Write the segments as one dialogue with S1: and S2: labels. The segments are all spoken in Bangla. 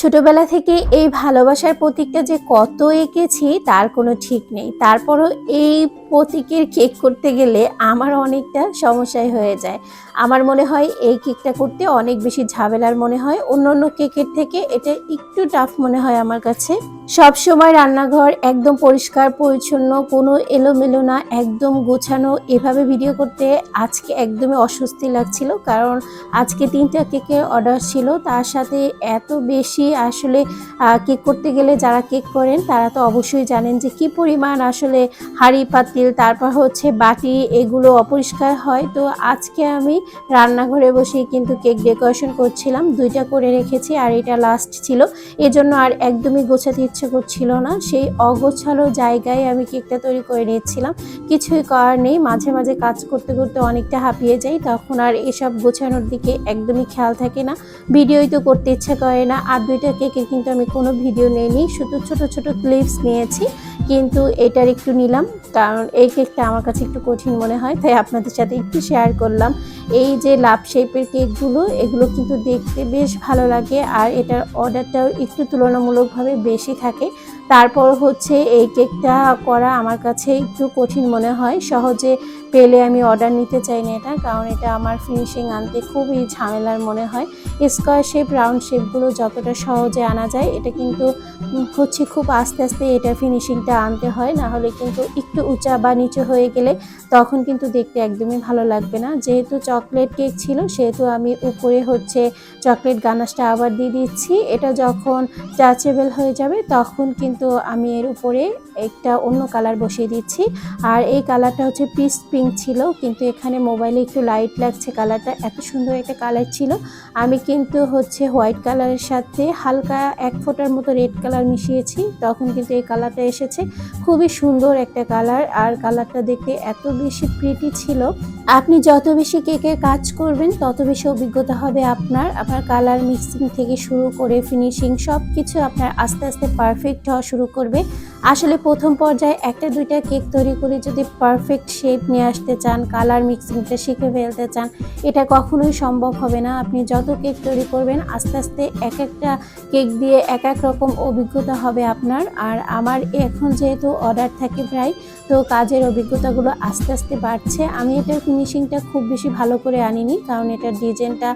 S1: ছোটবেলা থেকে এই ভালোবাসার প্রতীকটা যে কত এঁকেছি, তার কোনো ঠিক নেই। তারপরও এই প্রতীকের কেক করতে গেলে আমার অনেকটা সমস্যায় হয়ে যায়। আমার মনে হয় এই কেকটা করতে অনেক বেশি ঝামেলার মনে হয়। অন্য অন্য কেকের থেকে এটা একটু টাফ মনে হয় আমার কাছে। সব সময় রান্নাঘর একদম পরিষ্কার, পরিচ্ছন্ন, কোনো এলোমেলো না, একদম গোছানো। এভাবে ভিডিও করতে আজকে একদমই অস্বস্তি লাগছিল কারণ আজকে তিনটা কেকের অর্ডার ছিল। তার সাথে এত বেশি আসলে কেক করতে গেলে যারা কেক করেন, তারা তো অবশ্যই জানেন যে কি পরিমাণ আসলে হাঁড়ি, পাতিল, তারপর হচ্ছে বাটি, এগুলো অপরিষ্কার হয়। তো আজকে আমি রান্নাঘরে বসেই কিন্তু কেক ডেকোরেশন করছিলাম। দুইটা করে রেখেছি আর এটা লাস্ট ছিল। এজন্য আর একদমই গোছাতে ইচ্ছে করছিল না, সেই অগোছালো জায়গায় আমি কেকটা তৈরি করে নিয়েছিলাম। কিছুই করার নেই, মাঝে মাঝে কাজ করতে করতে অনেকটা হাঁপিয়ে যাই, তখন আর এসব গোছানোর দিকে একদমই খেয়াল থাকে না। ভিডিওই তো করতে ইচ্ছে করে না, আর দুইটা কেকের কিন্তু আমি কোনো ভিডিও নেইনি, শুধু ছোট ছোট ক্লিপস নিয়েছি, কিন্তু এটার একটু নিলাম, কারণ এই কেকটা আমার কাছে একটু কঠিন মনে হয়, তাই আপনাদের সাথে একটু শেয়ার করলাম। এই যে লাভ শেপের কেকগুলো, এগুলো কিন্তু দেখতে বেশ ভালো লাগে, আর এটার অর্ডারটাও একটু তুলনামূলকভাবে বেশি থাকে। তারপর হচ্ছে এই কেকটা করা আমার কাছে একটু কঠিন মনে হয়। সহজে পেলে আমি অর্ডার নিতে চাই না এটা, কারণ এটা আমার ফিনিশিং আনতে খুবই ঝামেলার মনে হয়। স্কোয়ার শেপ রাউন্ড শেপগুলো যতটা সহজে আনা যায়, এটা কিন্তু হচ্ছে খুব আস্তে আস্তে এটা ফিনিশিংটা আনতে হয়, না হলে কিন্তু একটু উঁচা বা নিচু হয়ে গেলে তখন কিন্তু দেখতে একদমই ভালো লাগবে না। যেহেতু চকলেট কেক ছিল, সেহেতু আমি উপরে হচ্ছে চকলেট গানাশটা আবার দিয়ে দিচ্ছি। এটা যখন টাচেবল হয়ে যাবে, তখন কিন্তু আমি এর উপরে একটা অন্য কালার বসিয়ে দিচ্ছি। আর এই কালারটা হচ্ছে পিস পিঙ্ক ছিল, কিন্তু এখানে মোবাইলে একটু লাইট লাগছে কালারটা এত সুন্দর একটা কালার ছিল। আমি কিন্তু হচ্ছে হোয়াইট কালারের সাথে হালকা এক ফোঁটার মতো রেড কালার মিশিয়েছি, তখন কিন্তু এই কালারটা এসেছে। খুবই সুন্দর একটা কালার আর কালারটা দেখতে এত বেশি প্রিটি ছিল। আপনি যত বেশি কেকের কাজ করবেন, তত বেশি অভিজ্ঞতা হবে আপনার। আপনার কালার মিক্সিং থেকে শুরু করে ফিনিশিং সব কিছু আপনার আস্তে আস্তে পারফেক্ট হওয়া শুরু করবে। আসলে প্রথম পর্যায়ে একটা দুইটা কেক তৈরি করে যদি পারফেক্ট শেপ নিয়ে আসতে চান কালার মিক্সিংটা শিখে ফেলতে চান, এটা কখনোই সম্ভব হবে না। আপনি যত কেক তৈরি করবেন, আস্তে আস্তে এক একটা কেক দিয়ে এক এক রকম অভিজ্ঞতা হবে আপনার। আর আমার এখন যেহেতু অর্ডার থাকে প্রায়, তো কাজের অভিজ্ঞতাগুলো আস্তে আস্তে বাড়ছে। আমি এটার ফিনিশিংটা খুব বেশি ভালো করে আনিনি, কারণ এটার ডিজাইনটা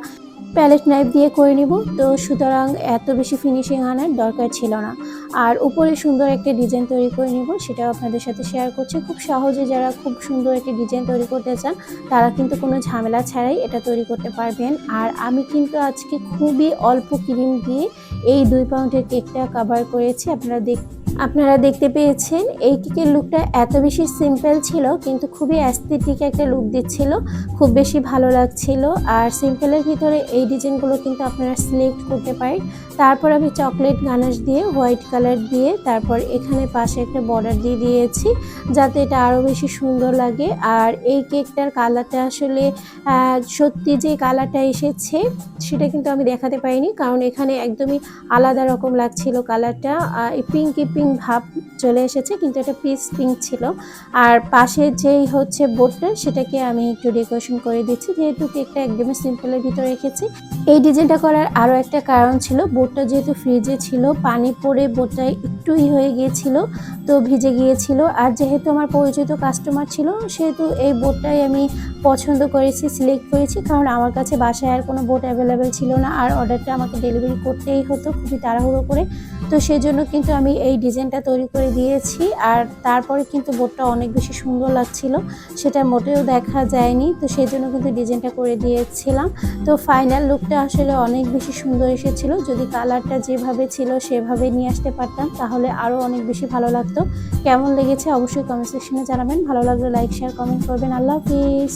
S1: প্যালেট নাইফ দিয়ে করে নিব। তো সুতরাং এত বেশি ফিনিশিং আনার দরকার ছিল না। আর উপরে সুন্দর একটা ডিজাইন তৈরি করে নিব, সেটাও আপনাদের সাথে শেয়ার করছি। খুব সহজে যারা খুব সুন্দর একটা ডিজাইন তৈরি করতে চান, তারা কিন্তু কোনো ঝামেলা ছাড়াই এটা তৈরি করতে পারবেন। আর আমি কিন্তু আজকে খুবই অল্প ক্রিম দিয়ে এই দুই পাউন্ডের কেকটা কভার করেছি। আপনারা দেখ, আপনারা দেখতে পেয়েছেন, এই কেকের লুকটা এত বেশি সিম্পল ছিল, কিন্তু খুবই অ্যাস্থেটিক একটা লুক দিচ্ছিল, খুব বেশি ভালো লাগছিল। আর সিম্পলের ভিতরে এই ডিজাইনগুলো কিন্তু আপনারা সিলেক্ট করতে পারেন। তারপর আমি চকলেট গানাশ দিয়ে হোয়াইট কালার দিয়ে তারপর এখানে পাশে একটা বর্ডার দিয়ে দিয়েছি, যাতে এটা আরও বেশি সুন্দর লাগে। আর এই কেকটার কালারটা আসলে সত্যি যে কালারটা এসেছে, সেটা কিন্তু আমি দেখাতে পারিনি। কারণ এখানে একদমই আলাদা রকম লাগছিল কালারটা পিঙ্কি পিঙ্ক ভাব চলে এসেছে, কিন্তু এটা পিস পিঙ্ক ছিল। আর পাশে যেই হচ্ছে বোর্ডটা, সেটাকে আমি একটু ডেকোরেশন করে দিচ্ছি। যেহেতু কেকটা একদমই সিম্পলের ভিতরে রেখেছি। এই ডিজাইনটা করার আরও একটা কারণ ছিল, বোর্ডটা যেহেতু ফ্রিজে ছিল, পানি পড়ে বোর্ডটা একটু ই হয়ে গিয়েছিল, তো ভিজে গিয়েছিল। আর যেহেতু আমার পরিচিত কাস্টমার ছিল, সেহেতু এই বোটটাই আমি পছন্দ করেছি সিলেক্ট করেছি। কারণ আমার কাছে বাসায় আর কোনো বোট অ্যাভেলেবেল ছিল না। আর অর্ডারটা আমাকে ডেলিভারি করতেই হতো খুবই তাড়াহুড়ো করে। তো সেই জন্য কিন্তু আমি এই ডিজাইনটা তৈরি করে দিয়েছি। আর তারপরে কিন্তু বোর্ডটা অনেক বেশি সুন্দর লাগছিল, সেটা মোটেও দেখা যায়নি। তো সেই জন্য কিন্তু ডিজাইনটা করে দিয়েছিলাম। তো ফাইনাল লুকটা আসলে অনেক বেশি সুন্দর এসেছিল। যদি কালারটা যেভাবে ছিল সেভাবে নিয়ে আসতে পারতাম, তাহলে আরও অনেক বেশি ভালো লাগতো। কেমন লেগেছে অবশ্যই কমেন্ট সেকশনে জানাবেন। ভালো লাগলে লাইক শেয়ার কমেন্ট করবেন। আল্লাহ হাফিজ।